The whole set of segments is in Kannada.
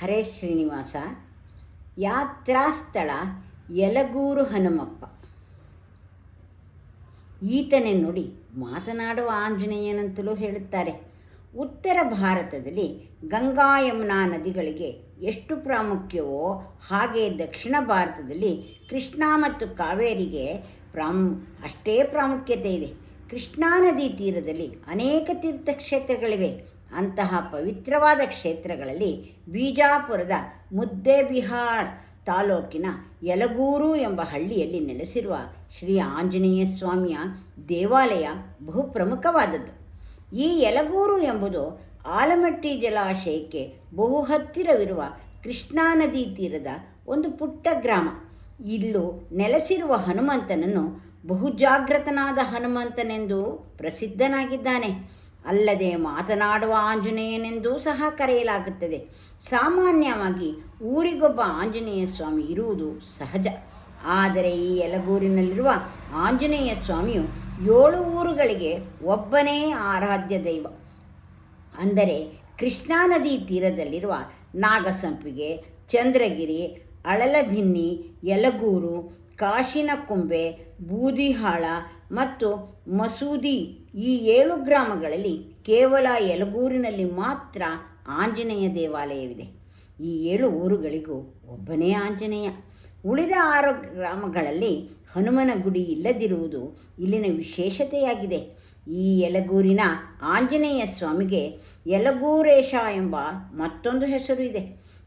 ಹರೇ ಶ್ರೀನಿವಾಸ. ಯಾತ್ರಾಸ್ಥಳ ಯಲಗೂರು ಹನುಮಪ್ಪ. ಈತನೇ ನೋಡಿ ಮಾತನಾಡುವ ಆಂಜನೇಯನಂತಲೂ ಹೇಳುತ್ತಾರೆ, ಉತ್ತರ ಭಾರತದಲ್ಲಿ ಗಂಗಾ ಯಮುನಾ ನದಿಗಳಿಗೆ ಎಷ್ಟು ಪ್ರಾಮುಖ್ಯವೋ ಹಾಗೆ ದಕ್ಷಿಣ ಭಾರತದಲ್ಲಿ ಕೃಷ್ಣ ಮತ್ತು ಕಾವೇರಿಗೆ ಪ್ರಾಮು, ಅಷ್ಟೇ ಪ್ರಾಮುಖ್ಯತೆ ಇದೆ. ಕೃಷ್ಣಾ ನದಿ ತೀರದಲ್ಲಿ ಅನೇಕ ತೀರ್ಥಕ್ಷೇತ್ರಗಳಿವೆ. ಅಂತಹ ಪವಿತ್ರವಾದ ಕ್ಷೇತ್ರಗಳಲ್ಲಿ ಬಿಜಾಪುರದ ಮುದ್ದೇಬಿಹಾರ್ ತಾಲೂಕಿನ ಯಲಗೂರು ಎಂಬ ಹಳ್ಳಿಯಲ್ಲಿ ನೆಲೆಸಿರುವ ಶ್ರೀ ಆಂಜನೇಯ ಸ್ವಾಮಿಯ ದೇವಾಲಯ ಬಹು ಪ್ರಮುಖವಾದದ್ದು. ಈ ಯಲಗೂರು ಎಂಬುದು ಆಲಮಟ್ಟಿ ಜಲಾಶಯಕ್ಕೆ ಬಹು ಹತ್ತಿರವಿರುವ ಕೃಷ್ಣಾ ನದಿ ತೀರದ ಒಂದು ಪುಟ್ಟ ಗ್ರಾಮ. ಇಲ್ಲೂ ನೆಲೆಸಿರುವ ಹನುಮಂತನನ್ನು ಬಹುಜಾಗ್ರತನಾದ ಹನುಮಂತನೆಂದು ಪ್ರಸಿದ್ಧನಾಗಿದ್ದಾನೆ. ಅಲ್ಲದೆ ಮಾತನಾಡುವ ಆಂಜನೇಯನೆಂದೂ ಸಹ ಕರೆಯಲಾಗುತ್ತದೆ. ಸಾಮಾನ್ಯವಾಗಿ ಊರಿಗೊಬ್ಬ ಆಂಜನೇಯ ಸ್ವಾಮಿ ಇರುವುದು ಸಹಜ. ಆದರೆ ಈ ಯಲಗೂರಿನಲ್ಲಿರುವ ಆಂಜನೇಯ ಸ್ವಾಮಿಯು ಏಳು ಊರುಗಳಿಗೆ ಒಬ್ಬನೇ ಆರಾಧ್ಯ ದೈವ. ಅಂದರೆ ಕೃಷ್ಣಾ ನದಿ ತೀರದಲ್ಲಿರುವ ನಾಗಸಂಪಿಗೆ, ಚಂದ್ರಗಿರಿ, ಅಳಲದಿನ್ನಿ, ಯಲಗೂರು, ಕಾಶಿನಕುಂಬೆ, ಬೂದಿಹಾಳ ಮತ್ತು ಮಸೂದಿ ಈ ಏಳು ಗ್ರಾಮಗಳಲ್ಲಿ ಕೇವಲ ಯಲಗೂರಿನಲ್ಲಿ ಮಾತ್ರ ಆಂಜನೇಯ ದೇವಾಲಯವಿದೆ. ಈ ಏಳು ಊರುಗಳಿಗೂ ಒಬ್ಬನೇ ಆಂಜನೇಯ. ಉಳಿದ ಆರು ಗ್ರಾಮಗಳಲ್ಲಿ ಹನುಮನ ಗುಡಿ ಇಲ್ಲದಿರುವುದು ಇಲ್ಲಿನ ವಿಶೇಷತೆಯಾಗಿದೆ. ಈ ಯಲಗೂರಿನ ಆಂಜನೇಯ ಸ್ವಾಮಿಗೆ ಯಲಗೂರೇಶ ಎಂಬ ಮತ್ತೊಂದು ಹೆಸರು ಇದೆ.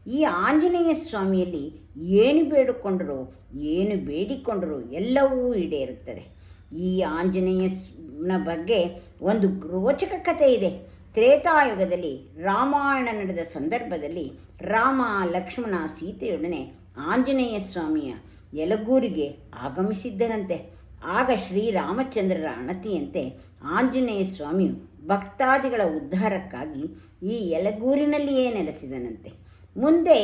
ಈ ಆಂಜನೇಯ ಸ್ವಾಮಿಯಲ್ಲಿ ಏನು ಬೇಡಿಕೊಂಡರೂ ಏನು ಬೇಡಿಕೊಂಡರೂ ಎಲ್ಲವೂ ಈಡೇರುತ್ತದೆ. ಈ ಆಂಜನೇಯನ ಬಗ್ಗೆ ಒಂದು ರೋಚಕ ಕಥೆ ಇದೆ. ತ್ರೇತಾಯುಗದಲ್ಲಿ ರಾಮಾಯಣ ನಡೆದ ಸಂದರ್ಭದಲ್ಲಿ ರಾಮ ಲಕ್ಷ್ಮಣ ಸೀತೆಯೊಡನೆ ಆಂಜನೇಯ ಸ್ವಾಮಿಯ ಯಲಗೂರಿಗೆ ಆಗಮಿಸಿದ್ದರಂತೆ ಆಗ ಶ್ರೀರಾಮಚಂದ್ರರ ಅಣತಿಯಂತೆ ಆಂಜನೇಯ ಸ್ವಾಮಿಯು ಭಕ್ತಾದಿಗಳ ಉದ್ಧಾರಕ್ಕಾಗಿ ಈ ಯಲಗೂರಿನಲ್ಲಿಯೇ ನೆಲೆಸಿದನಂತೆ. ಮುಂದೆ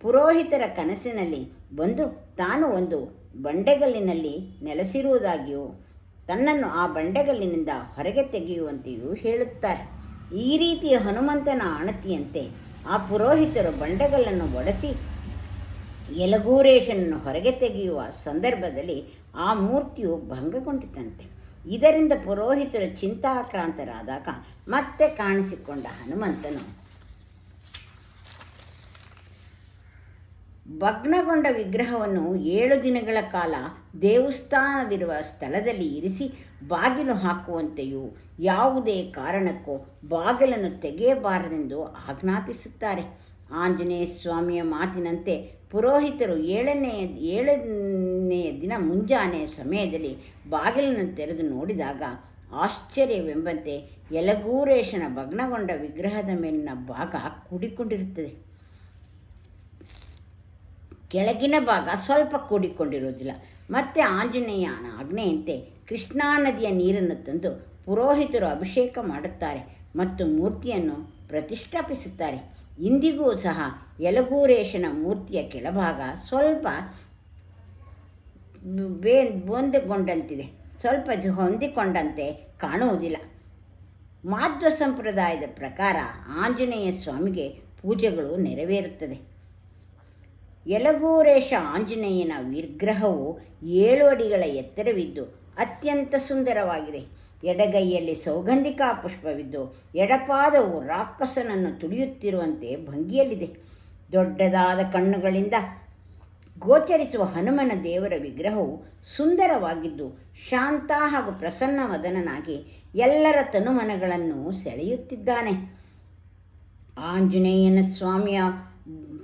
ಪುರೋಹಿತರ ಕನಸಿನಲ್ಲಿ ಬಂದು ತಾನು ಒಂದು ಬಂಡೆಗಲ್ಲಿನಲ್ಲಿ ನೆಲೆಸಿರುವುದಾಗಿಯೂ ತನ್ನನ್ನು ಆ ಬಂಡೆಗಲ್ಲಿನಿಂದ ಹೊರಗೆ ತೆಗೆಯುವಂತೆಯೂ ಹೇಳುತ್ತಾರೆ. ಈ ರೀತಿಯ ಹನುಮಂತನ ಅಣತಿಯಂತೆ ಆ ಪುರೋಹಿತರು ಬಂಡೆಗಲ್ಲನ್ನು ಒಡೆಸಿ ಯಲಗೂರೇಶನನ್ನು ಹೊರಗೆ ತೆಗೆಯುವ ಸಂದರ್ಭದಲ್ಲಿ ಆ ಮೂರ್ತಿಯು ಭಂಗಗೊಂಡಿತಂತೆ. ಇದರಿಂದ ಪುರೋಹಿತರು ಚಿಂತಾಕ್ರಾಂತರಾದಾಗ ಮತ್ತೆ ಕಾಣಿಸಿಕೊಂಡ ಹನುಮಂತನು ಭಗ್ನಗೊಂಡ ವಿಗ್ರಹವನ್ನು ಏಳು ದಿನಗಳ ಕಾಲ ದೇವಸ್ಥಾನವಿರುವ ಸ್ಥಳದಲ್ಲಿ ಇರಿಸಿ ಬಾಗಿಲು ಹಾಕುವಂತೆಯೂ ಯಾವುದೇ ಕಾರಣಕ್ಕೂ ಬಾಗಿಲನ್ನು ತೆಗೆಯಬಾರದೆಂದು ಆಜ್ಞಾಪಿಸುತ್ತಾರೆ. ಆಂಜನೇಯ ಸ್ವಾಮಿಯ ಮಾತಿನಂತೆ ಪುರೋಹಿತರು ಏಳನೆಯ ಏಳನೆಯ ದಿನ ಮುಂಜಾನೆ ಸಮಯದಲ್ಲಿ ಬಾಗಿಲನ್ನು ತೆರೆದು ನೋಡಿದಾಗ ಆಶ್ಚರ್ಯವೆಂಬಂತೆ ಯಲಗೂರೇಶನ ಭಗ್ನಗೊಂಡ ವಿಗ್ರಹದ ಮೇಲಿನ ಭಾಗ ಕೂಡಿಕೊಂಡಿರುತ್ತದೆ. ಕೆಳಗಿನ ಭಾಗ ಸ್ವಲ್ಪ ಕೂಡಿಕೊಂಡಿರುವುದಿಲ್ಲ. ಮತ್ತೆ ಆಂಜನೇಯನ ಆಜ್ಞೆಯಂತೆ ಕೃಷ್ಣಾ ನದಿಯ ನೀರನ್ನು ತಂದು ಪುರೋಹಿತರು ಅಭಿಷೇಕ ಮಾಡುತ್ತಾರೆ ಮತ್ತು ಮೂರ್ತಿಯನ್ನು ಪ್ರತಿಷ್ಠಾಪಿಸುತ್ತಾರೆ. ಇಂದಿಗೂ ಸಹ ಯಲಗೂರೇಶನ ಮೂರ್ತಿಯ ಕೆಳಭಾಗ ಸ್ವಲ್ಪ ಬೇ ಹೊಂದಿಕೊಂಡಂತಿದೆ ಸ್ವಲ್ಪ ಹೊಂದಿಕೊಂಡಂತೆ ಕಾಣುವುದಿಲ್ಲ. ಮಾಧ್ವ ಸಂಪ್ರದಾಯದ ಪ್ರಕಾರ ಆಂಜನೇಯ ಸ್ವಾಮಿಗೆ ಪೂಜೆಗಳು ನೆರವೇರುತ್ತದೆ. ಯಲಗೂರೇಶ ಆಂಜನೇಯನ ವಿಗ್ರಹವು ಏಳು ಅಡಿಗಳ ಎತ್ತರವಿದ್ದು ಅತ್ಯಂತ ಸುಂದರವಾಗಿದೆ. ಎಡಗೈಯಲ್ಲಿ ಸೌಗಂಧಿಕಾ ಪುಷ್ಪವಿದ್ದು ಎಡಪಾದವು ರಾಕ್ಷಸನನ್ನು ತುಳಿಯುತ್ತಿರುವಂತೆ ಭಂಗಿಯಲ್ಲಿದೆ. ದೊಡ್ಡದಾದ ಕಣ್ಣುಗಳಿಂದ ಗೋಚರಿಸುವ ಹನುಮನ ದೇವರ ವಿಗ್ರಹವು ಸುಂದರವಾಗಿದ್ದು ಶಾಂತ ಹಾಗೂ ಪ್ರಸನ್ನ ವದನನಾಗಿ ಎಲ್ಲರ ತನುಮನಗಳನ್ನು ಸೆಳೆಯುತ್ತಿದ್ದಾನೆ. ಆಂಜನೇಯನ ಸ್ವಾಮಿಯ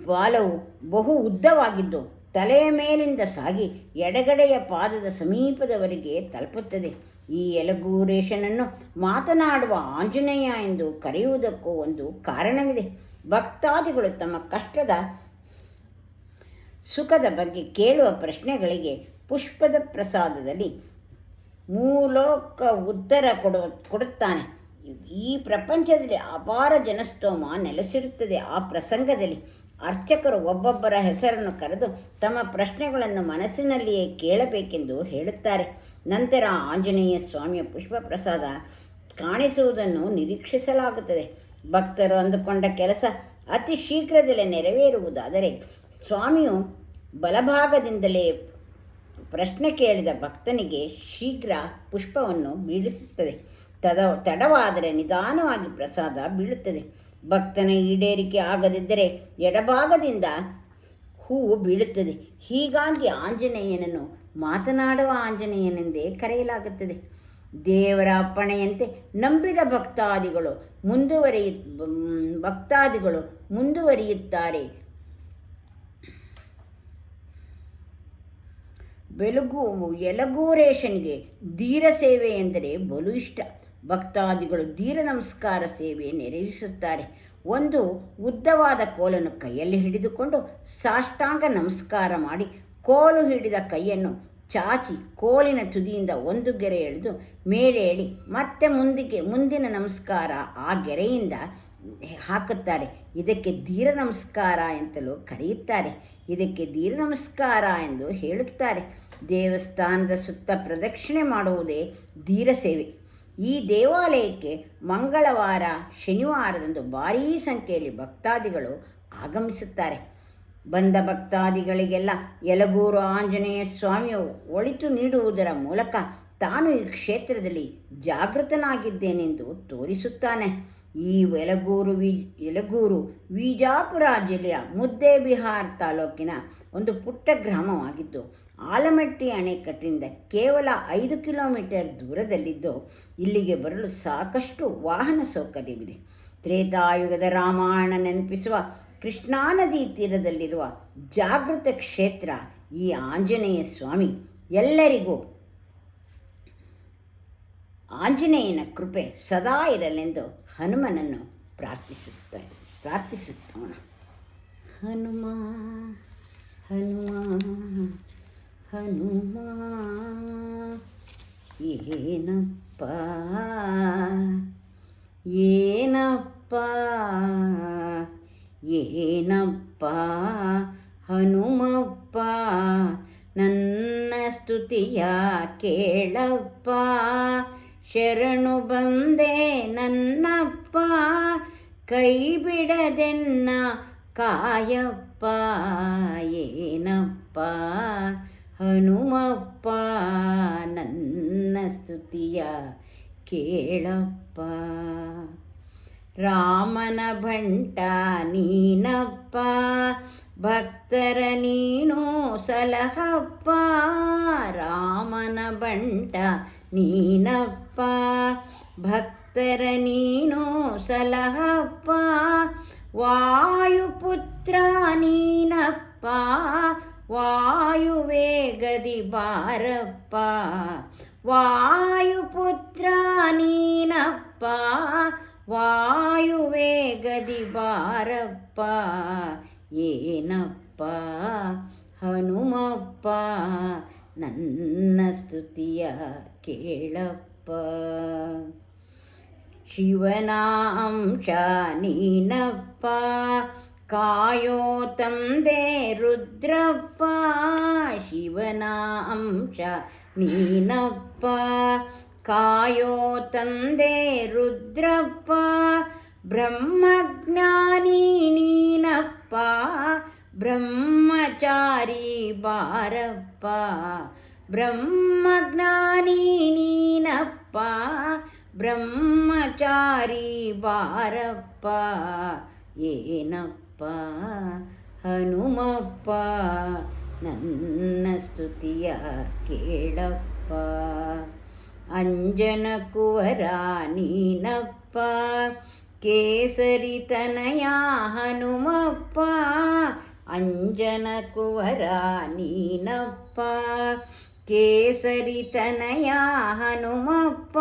ಬಾಲವು ಬಹು ಉದ್ದವಾಗಿದ್ದು ತಲೆಯ ಮೇಲಿಂದ ಸಾಗಿ ಎಡಗಡೆಯ ಪಾದದ ಸಮೀಪದವರೆಗೆ ತಲುಪುತ್ತದೆ. ಈ ಎಲಗೂರೇಶನನ್ನು ಮಾತನಾಡುವ ಆಂಜನೇಯ ಎಂದು ಕರೆಯುವುದಕ್ಕೂ ಒಂದು ಕಾರಣವಿದೆ. ಭಕ್ತಾದಿಗಳು ತಮ್ಮ ಕಷ್ಟದ ಸುಖದ ಬಗ್ಗೆ ಕೇಳುವ ಪ್ರಶ್ನೆಗಳಿಗೆ ಪುಷ್ಪದ ಪ್ರಸಾದದಲ್ಲಿ ಮೂಲೋಕ ಉತ್ತರ ಕೊಡುವ ಕೊಡುತ್ತಾನೆ. ಈ ಪ್ರಪಂಚದಲ್ಲಿ ಅಪಾರ ಜನಸ್ತೋಮ ನೆಲೆಸಿರುತ್ತದೆ. ಆ ಪ್ರಸಂಗದಲ್ಲಿ ಅರ್ಚಕರು ಒಬ್ಬೊಬ್ಬರ ಹೆಸರನ್ನು ಕರೆದು ತಮ್ಮ ಪ್ರಶ್ನೆಗಳನ್ನು ಮನಸ್ಸಿನಲ್ಲಿಯೇ ಕೇಳಬೇಕೆಂದು ಹೇಳುತ್ತಾರೆ. ನಂತರ ಆಂಜನೇಯ ಸ್ವಾಮಿಯ ಪುಷ್ಪ ಪ್ರಸಾದ ಕಾಣಿಸುವುದನ್ನು ನಿರೀಕ್ಷಿಸಲಾಗುತ್ತದೆ. ಭಕ್ತರು ಅಂದುಕೊಂಡ ಕೆಲಸ ಅತಿ ಶೀಘ್ರದಲ್ಲೇ ನೆರವೇರುವುದಾದರೆ ಸ್ವಾಮಿಯು ಬಲಭಾಗದಿಂದಲೇ ಪ್ರಶ್ನೆ ಕೇಳಿದ ಭಕ್ತನಿಗೆ ಶೀಘ್ರ ಪುಷ್ಪವನ್ನು ಬೀಳಿಸುತ್ತದೆ. ತದ, ತಡವಾದರೆ ನಿಧಾನವಾಗಿ ಪ್ರಸಾದ ಬೀಳುತ್ತದೆ. ಭಕ್ತನ ಈಡೇರಿಕೆ ಆಗದಿದ್ದರೆ ಎಡಭಾಗದಿಂದ ಹೂವು ಬೀಳುತ್ತದೆ. ಹೀಗಾಗಿ ಆಂಜನೇಯನನ್ನು ಮಾತನಾಡುವ ಆಂಜನೇಯನೆಂದೇ ಕರೆಯಲಾಗುತ್ತದೆ. ದೇವರ ಅಪ್ಪಣೆಯಂತೆ ನಂಬಿದ ಭಕ್ತಾದಿಗಳು ಮುಂದುವರಿಯ, ಭಕ್ತಾದಿಗಳು ಮುಂದುವರಿಯುತ್ತಾರೆ. ಬೆಲಗು ಎಲಗೂರೇಶನಿಗೆ ಧೀರ ಸೇವೆ ಎಂದರೆ ಬಲು ಇಷ್ಟ. ಭಕ್ತಾದಿಗಳು ಧೀರ ನಮಸ್ಕಾರ ಸೇವೆ ನೆರವೇರಿಸುತ್ತಾರೆ. ಒಂದು ಉದ್ದವಾದ ಕೋಲನ್ನು ಕೈಯಲ್ಲಿ ಹಿಡಿದುಕೊಂಡು ಸಾಷ್ಟಾಂಗ ನಮಸ್ಕಾರ ಮಾಡಿ ಕೋಲು ಹಿಡಿದ ಕೈಯನ್ನು ಚಾಚಿ ಕೋಲಿನ ತುದಿಯಿಂದ ಒಂದು ಗೆರೆ ಎಳೆದು ಮೇಲೆ ಎಳಿ ಮತ್ತೆ ಮುಂದಿಗೆ ಮುಂದಿನ ನಮಸ್ಕಾರ ಆ ಗೆರೆಯಿಂದ ಹಾಕುತ್ತಾರೆ. ಇದಕ್ಕೆ ಧೀರ ನಮಸ್ಕಾರ ಎಂತಲೂ ಕರೆಯುತ್ತಾರೆ. ಇದಕ್ಕೆ ಧೀರ ನಮಸ್ಕಾರ ಎಂದು ಹೇಳುತ್ತಾರೆ. ದೇವಸ್ಥಾನದ ಸುತ್ತ ಪ್ರದಕ್ಷಿಣೆ ಮಾಡುವುದೇ ಧೀರ ಸೇವೆ. ಈ ದೇವಾಲಯಕ್ಕೆ ಮಂಗಳವಾರ, ಶನಿವಾರದಂದು ಭಾರೀ ಸಂಖ್ಯೆಯಲ್ಲಿ ಭಕ್ತಾದಿಗಳು ಆಗಮಿಸುತ್ತಾರೆ. ಬಂದ ಭಕ್ತಾದಿಗಳಿಗೆಲ್ಲ ಯಲಗೂರು ಆಂಜನೇಯ ಸ್ವಾಮಿಯು ಒಳಿತು ನೀಡುವುದರ ಮೂಲಕ ತಾನು ಈ ಕ್ಷೇತ್ರದಲ್ಲಿ ಜಾಗೃತನಾಗಿದ್ದೇನೆಂದು ತೋರಿಸುತ್ತಾನೆ. ಈ ಯಲಗೂರು ವಿ ಯಲಗೂರು ವಿಜಾಪುರ ಜಿಲ್ಲೆಯ ಮುದ್ದೇಬಿಹಾರ್ ತಾಲೂಕಿನ ಒಂದು ಪುಟ್ಟ ಗ್ರಾಮವಾಗಿದ್ದು, ಆಲಮಟ್ಟಿ ಅಣೆಕಟ್ಟಿನಿಂದ ಕೇವಲ ಐದು ಕಿಲೋಮೀಟರ್ ದೂರದಲ್ಲಿದ್ದು, ಇಲ್ಲಿಗೆ ಬರಲು ಸಾಕಷ್ಟು ವಾಹನ ಸೌಕರ್ಯವಿದೆ. ತ್ರೇತಾಯುಗದ ರಾಮಾಯಣ ನೆನಪಿಸುವ ಕೃಷ್ಣಾ ನದಿ ತೀರದಲ್ಲಿರುವ ಜಾಗೃತ ಕ್ಷೇತ್ರ ಈ ಆಂಜನೇಯ ಸ್ವಾಮಿ ಎಲ್ಲರಿಗೂ ಆಂಜನೇಯನ ಕೃಪೆ ಸದಾ ಇರಲೆಂದು ಹನುಮನನ್ನು ಪ್ರಾರ್ಥಿಸುತ್ತ ಪ್ರಾರ್ಥಿಸುತ್ತೋಣ ಹನುಮ ಹನುಮ ಹನುಮ, ಏನಪ್ಪ ಏನಪ್ಪ ಏನಪ್ಪ, ಹನುಮಪ್ಪ, ನನ್ನ ಸ್ತುತಿಯ ಕೇಳಪ್ಪ ಶರಣು ಬಂದೆ ನನ್ನಪ್ಪ, ಕೈ ಬಿಡದೆನ್ನ ಕಾಯಪ್ಪ, ಏನಪ್ಪ, ಹನುಮಪ್ಪ, ನನ್ನ ಸ್ತುತಿಯ ಕೇಳಪ್ಪ. ರಾಮನ ಭಂಟ ನೀನಪ್ಪ, ಭಕ್ತರ ನೀನು ಸಲಹಪ್ಪ, ರಾಮನ ಬಂಟ ನೀನಪ್ಪ. ಭಕ್ತರ ನೀನು ಸಲಹಪ್ಪ, ವಾಯುಪುತ್ರ ನೀನಪ್ಪ, ವಾಯುವೇಗದಿ ಬಾರಪ್ಪ, ವಾಯುಪುತ್ರ ನೀನಪ್ಪ, ವಾಯುವೇಗದಿ ಬಾರಪ್ಪ, ಏನಪ್ಪ ಹನುಮಪ್ಪ, ನನ್ನ ಸ್ತುತಿಯ ಕೇಳಪ್ಪ. ಶಿವನ ಅಂಶ ನೀನಪ್ಪ ಕಾಯೋ ತಂದೆ ರುದ್ರಪ್ಪ, ಶಿವನ ಅಂಶ ನೀನಪ್ಪ ಕಾಯೋ ತಂದೆ ರುದ್ರಪ್ಪ, ಬ್ರಹ್ಮಜ್ಞಾನಿ ನೀನಪ್ಪ, ಬ್ರಹ್ಮಚಾರಿ ಬಾರಪ್ಪ, ಬ್ರಹ್ಮಜ್ಞಾನಿ ಬ್ರಹ್ಮಚಾರಿ ಬಾರಪ್ಪ, ಏನಪ್ಪ, ಹನುಮಪ್ಪ, ನನ್ನ ಸ್ತುತಿಯ ಕೇಳಪ್ಪ, ಅಂಜನ ಕುವರ ನೀನಪ್ಪ, ಕೇಸರಿ ತನಯ ಹನುಮಪ್ಪ, ಅಂಜನ ಕುವರ ನೀನಪ್ಪ ಕೇಸರಿ ತನಯ ಹನುಮಪ್ಪ,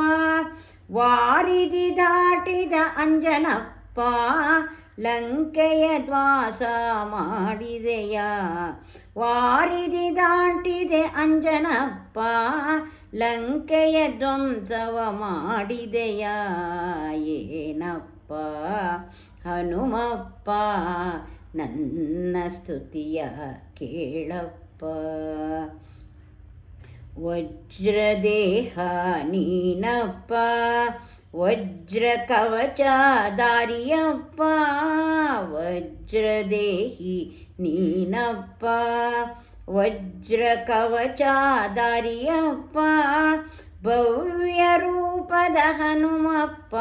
ವಾರಿದಿ ದಾಟಿದ ಅಂಜನಪ್ಪ, ಲಂಕೆಯ ದ್ವಾಸ ಮಾಡಿದೆಯ. ವಾರಿದಿ ದಾಟಿದೆ ಅಂಜನಪ್ಪ, ಲಂಕೆಯ ಧ್ವಂಸವ ಮಾಡಿದೆಯ. ಏನಪ್ಪ ಹನುಮಪ್ಪ, ನನ್ನ ಸ್ತುತಿಯ ಕೇಳಪ್ಪ. ವಜ್ರದೇಹ ನೀನಪ್ಪ ವಜ್ರ ಕವಚ ದಾರಿಯಪ್ಪ ವಜ್ರದೇಹ ವಜ್ರದೇಹಿ ನೀನಪ್ಪ ವಜ್ರ ಕವಚಾದಾರಿಯಪ್ಪ ಭವ್ಯ ರೂಪದ ಹನುಮಪ್ಪ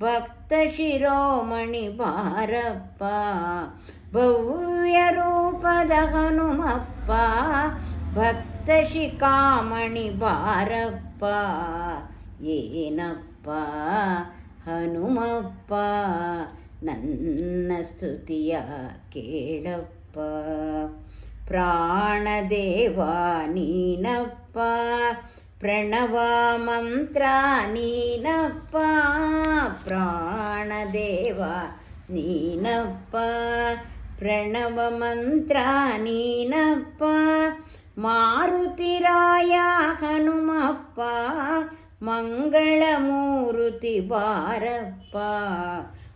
ಭಕ್ತ ಶಿರೋಮಣಿ ಬಾರಪ್ಪ ಭವ್ಯ ರೂಪದ ಹನುಮಪ್ಪ ಭಕ್ತ ಶಿಖಾಮಣಿ ಬಾರಪ್ಪ, ಏನಪ್ಪ? ಹನುಮಪ್ಪ, ನನ್ನ ಸ್ತುತಿಯ ಕೇಳಪ್ಪ. ಪ್ರಾಣದೇವ ನೀನಪ್ಪ, ಪ್ರಣವ ಮಂತ್ರ ನೀನಪ್ಪ. ಪ್ರಾಣದೇವ ನೀನಪ್ಪ, ಪ್ರಣವ ಮಂತ್ರ ನೀನಪ್ಪ. ಮಾರುತಿರಾಯ ಹನುಮಪ್ಪ, ಮಂಗಳಮೂರುತಿ ಬಾರಪ್ಪ.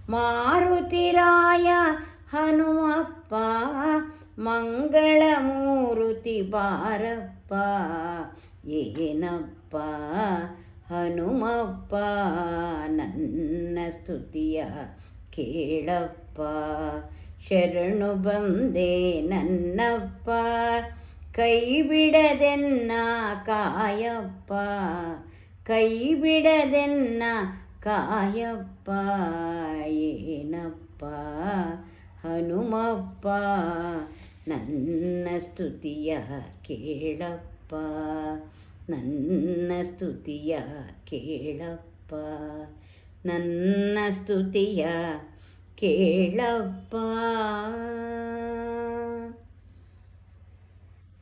ಮಾರುತಿರಾಯ ಹನುಮಪ್ಪ, ಮಂಗಳಮೂರುತಿ ಬಾರಪ್ಪ. ಏನಪ್ಪ ಹನುಮಪ್ಪ, ನನ್ನ ಸ್ತುತಿಯ ಕೇಳಪ್ಪ. ಶರಣು ಬಂದೆ ನನ್ನಪ್ಪ. ಕೈ ಬಿಡದೆನ್ನ ಕಾಯಪ್ಪ ಕೈ ಬಿಡದೆನ್ನ ಕಾಯಪ್ಪ, ಏನಪ್ಪ ಹನುಮಪ್ಪ, ನನ್ನ ಸ್ತುತಿಯ ಕೇಳಪ್ಪ, ನನ್ನ ಸ್ತುತಿಯ ಕೇಳಪ್ಪ, ನನ್ನ ಸ್ತುತಿಯ ಕೇಳಪ್ಪ.